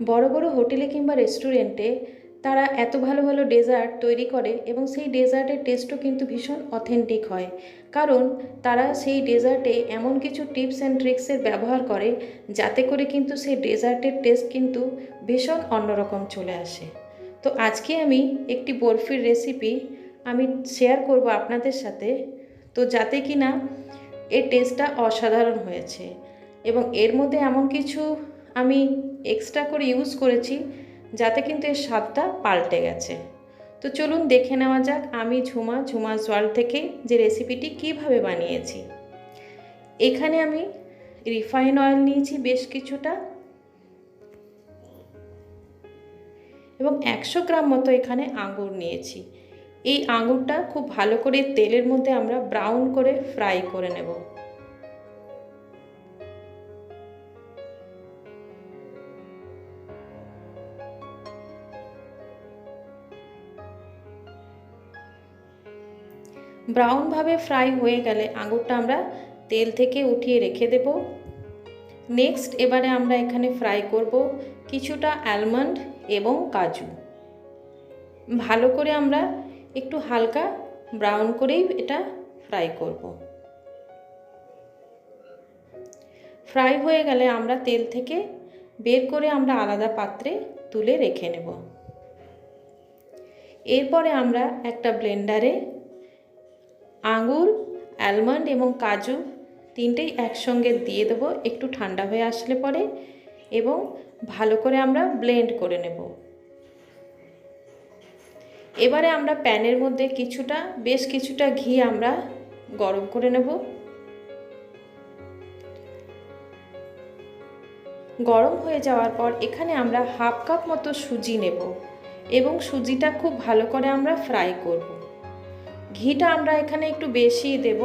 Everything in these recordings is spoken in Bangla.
বড় বড় হোটেলে কিংবা রেস্টুরেন্টে তারা এত ভালো ভালো ডেজার্ট তৈরি করে এবং সেই ডেজার্টের টেস্টও কিন্তু ভীষণ অথেন্টিক হয়। কারণ তারা সেই ডেজার্টে এমন কিছু টিপস অ্যান্ড ট্রিক্সের ব্যবহার করে যাতে করে কিন্তু সেই ডেজার্টের টেস্ট কিন্তু ভীষণ অন্যরকম চলে আসে। তো আজকে আমি একটি বরফির রেসিপি আমি শেয়ার করব আপনাদের সাথে। তো যাতে কি না এর টেস্টটা অসাধারণ হয়েছে এবং এর মধ্যে এমন কিছু আমি এক্সট্রা করে ইউজ করেছি, যাতে কিন্তু এর স্বাদটা পাল্টে গেছে। তো চলুন দেখে নেওয়া যাক আমি, ঝুমা ঝুমা ওয়ার্ল্ড থেকে যে রেসিপিটি কীভাবে বানিয়েছি। এখানে আমি রিফাইন অয়েল নিয়েছি বেশ কিছুটা এবং একশো গ্রাম মতো এখানে আঙুর নিয়েছি। এই আঙুরটা খুব ভালো করে তেলের মধ্যে আমরা ব্রাউন করে ফ্রাই করে নেব। ব্রাউনভাবে ফ্রাই হয়ে গেলে আঙুরটা আমরা তেল থেকে উঠিয়ে রেখে দেব। নেক্সট এবারে আমরা এখানে ফ্রাই করব কিছুটা অ্যালমন্ড এবং কাজু। ভালো করে আমরা একটু হালকা ব্রাউন করেই এটা ফ্রাই করব। ফ্রাই হয়ে গেলে আমরা তেল থেকে বের করে আমরা আলাদা পাত্রে তুলে রেখে নেব। এরপরে আমরা একটা ব্লেন্ডারে আঙুর, অ্যালমন্ড এবং কাজু তিনটেই একসঙ্গে দিয়ে দেবো, একটু ঠান্ডা হয়ে আসলে পরে এবং ভালো করে আমরা ব্লেন্ড করে নেব। এবারে আমরা প্যানের মধ্যে কিছুটা, বেশ কিছুটা ঘি আমরা গরম করে নেব। গরম হয়ে যাওয়ার পর এখানে আমরা হাফ কাপ মতো সুজি নেব এবং সুজিটা খুব ভালো করে আমরা ফ্রাই করব। ঘিটা আমরা এখানে একটু বেশি দেব।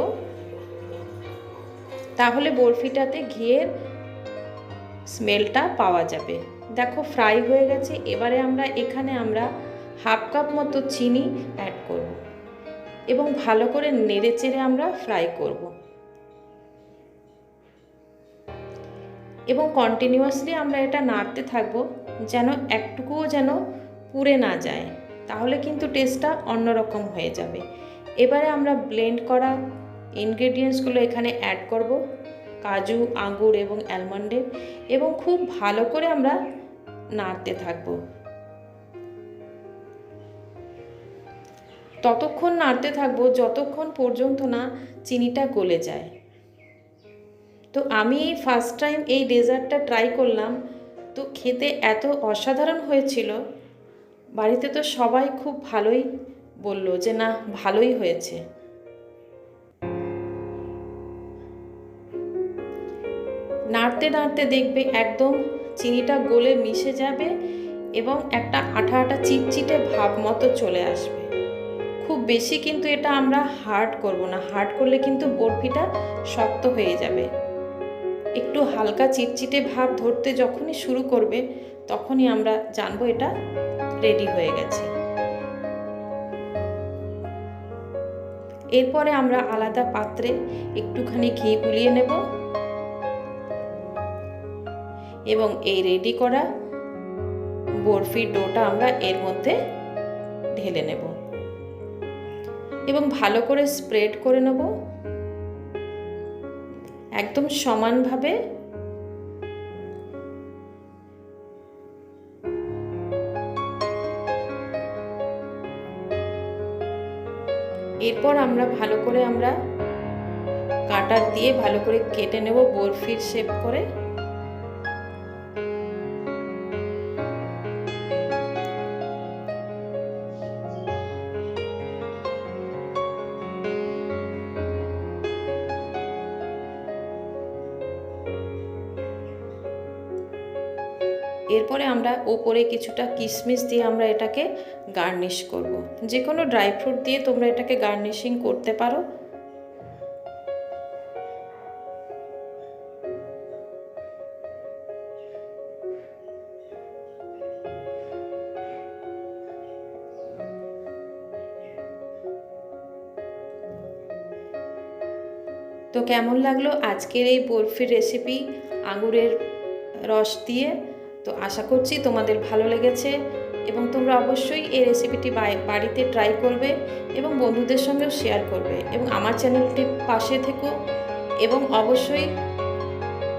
তাহলে বরফিটাতে ঘিয়ের স্মেলটা পাওয়া যাবে। দেখো ফ্রাই হয়ে গেছে, এবারে আমরা এখানে আমরা হাফ কাপ মতো চিনি অ্যাড করব এবং ভালো করে নেড়ে চেড়ে আমরা ফ্রাই করব। এবং কন্টিনিউয়াসলি আমরা এটা নাড়তে থাকব যেন একটুকুও যেন পুড়ে না যায়, তাহলে কিন্তু টেস্টটা অন্যরকম হয়ে যাবে। এবারে আমরা ব্লেন্ড করা ইনগ্রেডিয়েন্টসগুলো এখানে অ্যাড করব, কাজু, আঙ্গুর এবং অ্যালমন্ডের এবং খুব ভালো করে আমরা নাড়তে থাকব। ততক্ষণ নাড়তে থাকব যতক্ষণ পর্যন্ত না চিনিটা গলে যায়। তো আমি ফার্স্ট টাইম এই ডেজার্টটা ট্রাই করলাম, তো খেতে এত অসাধারণ হয়েছিল, বাড়িতে তো সবাই খুব ভালোই বলল যে, না, ভালোই হয়েছে। নাড়তে নাড়তে দেখবে একদম চিনিটা গলে মিশে যাবে এবং একটা আঠা আঠা চিটচিটে ভাব মতো চলে আসবে। খুব বেশি কিন্তু এটা আমরা হার্ড করব না। হার্ড করলে কিন্তু বরফিটা শক্ত হয়ে যাবে। একটু হালকা চিটচিটে ভাব ধরতে যখনই শুরু করবে, তখনই আমরা জানব এটা রেডি হয়ে গেছে। এরপরে আমরা আলাদা পাত্রে একটুখানি ঘি গুলিয়ে নেব এবং এই রেডি করা বরফির ডোটা আমরা এর মধ্যে ঢেলে নেব এবং ভালো করে স্প্রেড করে নেব একদম সমানভাবে এরপর আমরা ভালো করে আমরা কাটার দিয়ে ভালো করে কেটে নেব বরফির শেপ করে। এরপরে আমরা ওপরে কিছুটা কিশমিশ দিয়ে আমরা এটাকে গার্নিশ করব। যে কোনো ড্রাই ফ্রুট দিয়ে তোমরা এটাকে গার্নিশিং করতে পারো তো কেমন লাগল আজকের এই বরফির রেসিপি আঙুরের রস দিয়ে তো আশা করছি তোমাদের ভালো লেগেছে এবং তোমরা অবশ্যই এই রেসিপিটি বাড়িতে ট্রাই করবে এবং বন্ধুদের সঙ্গেও শেয়ার করবে এবং আমার চ্যানেলটির পাশে থেকো এবং অবশ্যই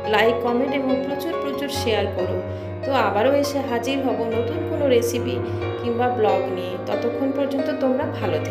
লাইক কমেন্ট এবং প্রচুর প্রচুর শেয়ার করো। তো আবারও এসে হাজির হব নতুন কোনো রেসিপি কিংবা ব্লগ নিয়ে। ততক্ষণ পর্যন্ত তোমরা ভালো থেকো।